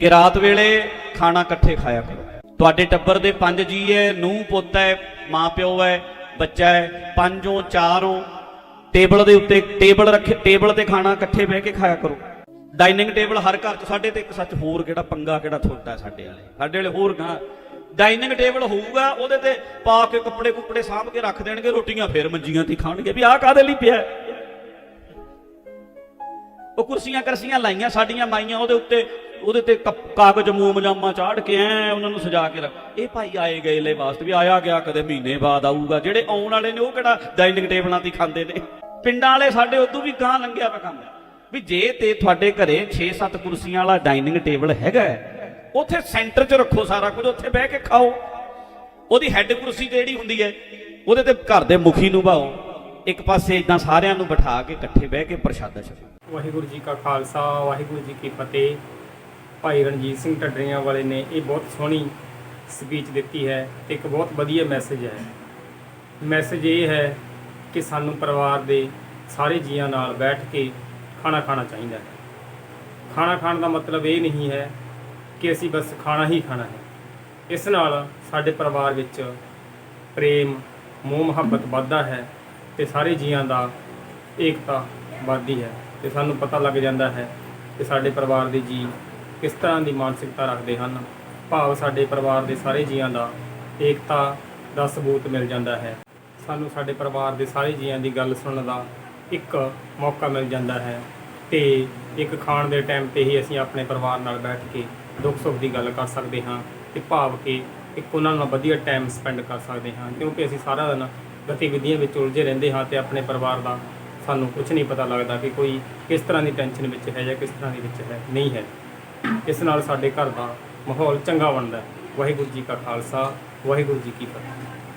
ਕਿ ਰਾਤ ਵੇਲੇ ਖਾਣਾ ਇਕੱਠੇ ਖਾਇਆ ਕਰੋ। ਤੁਹਾਡੇ ਟੱਬਰ ਦੇ ਪੰਜ ਜੀ ਹੈ, ਨੂੰਹ, ਪੁੱਤ ਹੈ, ਮਾਂ, ਪਿਓ ਹੈ, ਬੱਚਾ ਹੈ, ਪੰਜੋਂ, ਚਾਰੋਂ ਟੇਬਲ ਦੇ ਉੱਤੇ ਟੇਬਲ ਰੱਖੇ, ਟੇਬਲ ਤੇ ਖਾਣਾ ਇਕੱਠੇ ਬਹਿ ਕੇ ਖਾਇਆ ਕਰੋ। ਡਾਈਨਿੰਗ ਟੇਬਲ ਹਰ ਘਰ 'ਚ, ਸਾਡੇ ਤੇ ਇੱਕ ਸੱਚ ਹੋਰ ਕਿਹੜਾ ਪੰਗਾ, ਕਿਹੜਾ ਛੋਟਾ ਸਾਡੇ ਵਾਲੇ? ਸਾਡੇ ਵਾਲੇ ਹੋਰ ਗਾਂ। ਡਾਈਨਿੰਗ ਟੇਬਲ ਹੋਊਗਾ, ਉਹਦੇ ਤੇ ਪਾ ਕੇ ਕੱਪੜੇ ਕੁੱਪੜੇ ਸਾਂਭ ਕੇ ਰੱਖ ਦੇਣਗੇ, ਰੋਟੀਆਂ ਫੇਰ ਮੰਜੀਆਂ ਤੇ ਖਾਣਗੇ, ਵੀ ਆਹ ਕਾਦੇ ਲਈ ਪਿਆ? ਉਹ ਕੁਰਸੀਆਂ ਕਰਸੀਆਂ ਲਾਈਆਂ ਸਾਡੀਆਂ ਮਾਈਆਂ ਉਹਦੇ ਉੱਤੇ ਉਹਦੇ ਤੇ ਕਾਗਜ਼ ਮੂਮ ਜਾਮਾ ਚਾੜ ਕੇ ਐ ਉਹਨਾਂ ਨੂੰ ਸਜਾ ਕੇ ਰੱਖ। ਇਹ ਭਾਈ ਆਏ ਗਏ ਲੈ ਵਾਸਤੇ ਵੀ ਆਇਆ ਗਿਆ ਕਦੇ ਮਹੀਨੇ ਬਾਅਦ ਆਊਗਾ। ਜਿਹੜੇ ਆਉਣ ਵਾਲੇ ਨੇ ਉਹ ਕਿਹੜਾ ਡਾਈਨਿੰਗ ਟੇਬਲਾਂ ਤੇ ਖਾਂਦੇ ਨੇ? ਪਿੰਡਾਂ ਵਾਲੇ ਸਾਡੇ ਉਦੋਂ ਵੀ ਗਾਂ ਲੰਘਿਆ ਪਿਆ ਕੰਮ। ਵੀ ਜੇ ਤੇ ਤੁਹਾਡੇ ਘਰੇ 6-7 ਕੁਰਸੀਆਂ ਵਾਲਾ ਡਾਈਨਿੰਗ ਟੇਬਲ ਹੈਗਾ ਹੈ, ਉੱਥੇ ਸੈਂਟਰ 'ਚ ਰੱਖੋ ਸਾਰਾ ਕੁਝ ਉੱਥੇ ਬਹਿ ਕੇ ਖਾਓ। ਉਹਦੀ ਹੈੱਡ ਕੁਰਸੀ ਤੇ ਜਿਹੜੀ ਹੁੰਦੀ ਹੈ ਉਹਦੇ ਤੇ ਘਰ ਦੇ ਮੁਖੀ ਨੂੰ ਭਾਓ। ਇੱਕ ਪਾਸੇ ਇਦਾਂ ਸਾਰਿਆਂ ਨੂੰ ਬਿਠਾ ਕੇ ਇਕੱਠੇ ਬਹਿ ਕੇ ਪ੍ਰਸ਼ਾਦਾ ਛਕੋ। ਵਾਹਿਗੁਰੂ ਜੀ ਕਾ ਖਾਲਸਾ ਵਾਹਿਗੁਰੂ ਜੀ ਕੀ ਫਤਿਹ। ਭਾਈ ਰਣਜੀਤ ਸਿੰਘ ਢੱਡਰੀਆਂ ਵਾਲੇ ਨੇ ਇਹ ਬਹੁਤ ਸੋਹਣੀ ਸਪੀਚ ਦਿੱਤੀ ਹੈ ਤੇ ਇੱਕ ਬਹੁਤ ਵਧੀਆ ਮੈਸੇਜ ਹੈ। ਮੈਸੇਜ ਇਹ ਹੈ ਕਿ ਸਾਨੂੰ ਪਰਿਵਾਰ ਦੇ ਸਾਰੇ ਜੀਆਂ ਨਾਲ ਬੈਠ ਕੇ ਖਾਣਾ ਖਾਣਾ ਚਾਹੀਦਾ ਹੈ। ਖਾਣਾ ਖਾਣ ਦਾ ਮਤਲਬ ਇਹ ਨਹੀਂ ਹੈ ਕਿ ਅਸੀਂ ਬਸ ਖਾਣਾ ਹੀ ਖਾਣਾ ਹੈ। ਇਸ ਨਾਲ ਸਾਡੇ ਪਰਿਵਾਰ ਵਿੱਚ ਪ੍ਰੇਮ, ਮੋਹ, ਮੁਹੱਬਤ ਵੱਧਦਾ ਹੈ ਤੇ ਸਾਰੇ ਜੀਆਂ ਦਾ ਏਕਤਾ ਵੱਧਦੀ ਹੈ ਤੇ ਸਾਨੂੰ ਪਤਾ ਲੱਗ ਜਾਂਦਾ ਹੈ ਕਿ ਸਾਡੇ ਪਰਿਵਾਰ ਦੇ ਜੀ ਕਿਸ ਤਰ੍ਹਾਂ ਦੀ ਮਾਨਸਿਕਤਾ ਰੱਖਦੇ ਹਨ? ਭਾਵ ਸਾਡੇ ਪਰਿਵਾਰ ਦੇ ਸਾਰੇ ਜੀਆਂ ਦਾ ਏਕਤਾ ਦਾ ਸਬੂਤ ਮਿਲ ਜਾਂਦਾ ਹੈ। ਸਾਨੂੰ ਸਾਡੇ ਪਰਿਵਾਰ ਦੇ ਸਾਰੇ ਜੀਆਂ ਦੀ ਗੱਲ ਸੁਣਨ ਦਾ ਇੱਕ ਮੌਕਾ ਮਿਲ ਜਾਂਦਾ ਹੈ ਤੇ ਇੱਕ ਖਾਣ ਦੇ ਟਾਈਮ ਤੇ ਹੀ ਅਸੀਂ ਆਪਣੇ ਪਰਿਵਾਰ ਨਾਲ ਬੈਠ ਕੇ ਦੁੱਖ ਸੁੱਖ ਦੀ ਗੱਲ ਕਰ ਸਕਦੇ ਹਾਂ ਤੇ ਭਾਵ ਕਿ ਇੱਕ ਉਹਨਾਂ ਨਾਲ ਵਧੀਆ ਟਾਈਮ ਸਪੈਂਡ ਕਰ ਸਕਦੇ ਹਾਂ। ਕਿਉਂਕਿ ਅਸੀਂ ਸਾਰਾ ਦਿਨ ਗਤੀਵਿਧੀਆਂ ਵਿੱਚ ਉਲਝੇ ਰਹਿੰਦੇ ਹਾਂ ਤੇ ਆਪਣੇ ਪਰਿਵਾਰ ਦਾ ਸਾਨੂੰ ਕੁਝ ਨਹੀਂ ਪਤਾ ਲੱਗਦਾ ਕਿ ਕੋਈ ਕਿਸ ਤਰ੍ਹਾਂ ਦੀ ਟੈਨਸ਼ਨ ਵਿੱਚ ਹੈ ਜਾਂ ਕਿਸ ਤਰ੍ਹਾਂ ਦੀ ਵਿੱਚ ਹੈ, ਨਹੀਂ ਹੈ। ਇਸ ਨਾਲ ਸਾਡੇ ਘਰ ਦਾ ਮਾਹੌਲ ਚੰਗਾ ਬਣਦਾ ਵਾਹਿਗੁਰੂ ਜੀ ਕਾ ਖਾਲਸਾ, ਵਾਹਿਗੁਰੂ ਜੀ ਕੀ ਫਤਿਹ।